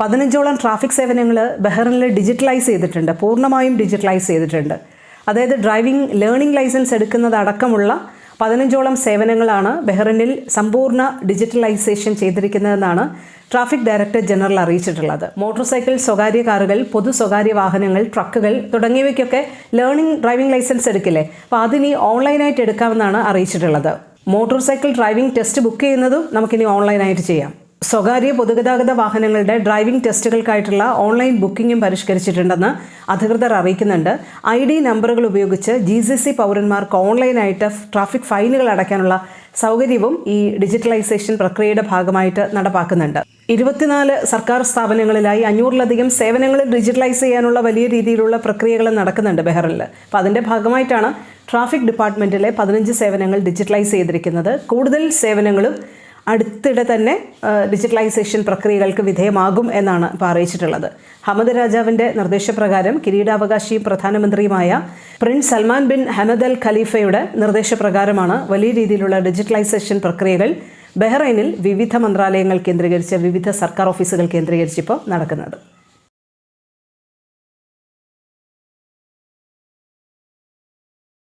പതിനഞ്ചോളം ട്രാഫിക് സേവനങ്ങൾ ബഹ്റിനിൽ ഡിജിറ്റലൈസ് ചെയ്തിട്ടുണ്ട് പൂർണമായും ഡിജിറ്റലൈസ് ചെയ്തിട്ടുണ്ട്. അതായത് ഡ്രൈവിംഗ് ലേണിംഗ് ലൈസൻസ് എടുക്കുന്നതടക്കമുള്ള പതിനഞ്ചോളം സേവനങ്ങളാണ് ബഹ്റിനിൽ സമ്പൂർണ ഡിജിറ്റലൈസേഷൻ ചെയ്തിരിക്കുന്നതെന്നാണ് ട്രാഫിക് ഡയറക്ടർ ജനറൽ അറിയിച്ചിട്ടുള്ളത്. മോട്ടോർ സൈക്കിൾ സ്വകാര്യ കാറുകൾ പൊതു സ്വകാര്യ വാഹനങ്ങൾ ട്രക്കുകൾ തുടങ്ങിയവയ്ക്കൊക്കെ ലേണിംഗ് ഡ്രൈവിംഗ് ലൈസൻസ് എടുക്കില്ലേ? അപ്പോൾ അതിനി ഓൺലൈനായിട്ട് എടുക്കാമെന്നാണ് അറിയിച്ചിട്ടുള്ളത്. Motor cycle driving test book ചെയ്യുന്നതും നമുക്കിനി ഓൺലൈനായിട്ട് ചെയ്യാം. സ്വകാര്യ പൊതുഗതാഗത വാഹനങ്ങളുടെ ഡ്രൈവിംഗ് ടെസ്റ്റുകൾക്കായിട്ടുള്ള ഓൺലൈൻ ബുക്കിംഗും പരിഷ്കരിച്ചിട്ടുണ്ടെന്ന് അധികൃതർ അറിയിക്കുന്നുണ്ട്. ഐ ഡി നമ്പറുകൾ ഉപയോഗിച്ച് ജി സി സി പൗരന്മാർക്ക് ഓൺലൈനായിട്ട് ട്രാഫിക് ഫൈനുകൾ അടയ്ക്കാനുള്ള സൗകര്യവും ഈ ഡിജിറ്റലൈസേഷൻ പ്രക്രിയയുടെ ഭാഗമായിട്ട് നടപ്പാക്കുന്നുണ്ട്. ഇരുപത്തിനാല് സർക്കാർ സ്ഥാപനങ്ങളിലായി അഞ്ഞൂറിലധികം സേവനങ്ങൾ ഡിജിറ്റലൈസ് ചെയ്യാനുള്ള വലിയ രീതിയിലുള്ള പ്രക്രിയകൾ നടക്കുന്നുണ്ട് ബെഹറിൽ അപ്പോൾ അതിന്റെ ഭാഗമായിട്ടാണ് ട്രാഫിക് ഡിപ്പാർട്ട്മെന്റിലെ പതിനഞ്ച് സേവനങ്ങൾ ഡിജിറ്റലൈസ് ചെയ്തിരിക്കുന്നത്. കൂടുതൽ സേവനങ്ങളും അടുത്തിടെ തന്നെ ഡിജിറ്റലൈസേഷൻ പ്രക്രിയകൾക്ക് വിധേയമാകും എന്നാണ് ഇപ്പോൾ അറിയിച്ചിട്ടുള്ളത്. ഹമദ് രാജാവിന്റെ നിർദ്ദേശപ്രകാരം കിരീടാവകാശിയും പ്രധാനമന്ത്രിയുമായ prince Salman bin Hamad Al ഖലീഫയുടെ നിർദ്ദേശപ്രകാരമാണ് വലിയ രീതിയിലുള്ള ഡിജിറ്റലൈസേഷൻ പ്രക്രിയകൾ ബഹ്റൈനിൽ വിവിധ മന്ത്രാലയങ്ങൾ കേന്ദ്രീകരിച്ച് വിവിധ സർക്കാർ ഓഫീസുകൾ കേന്ദ്രീകരിച്ച് ഇപ്പോൾ നടക്കുന്നത്.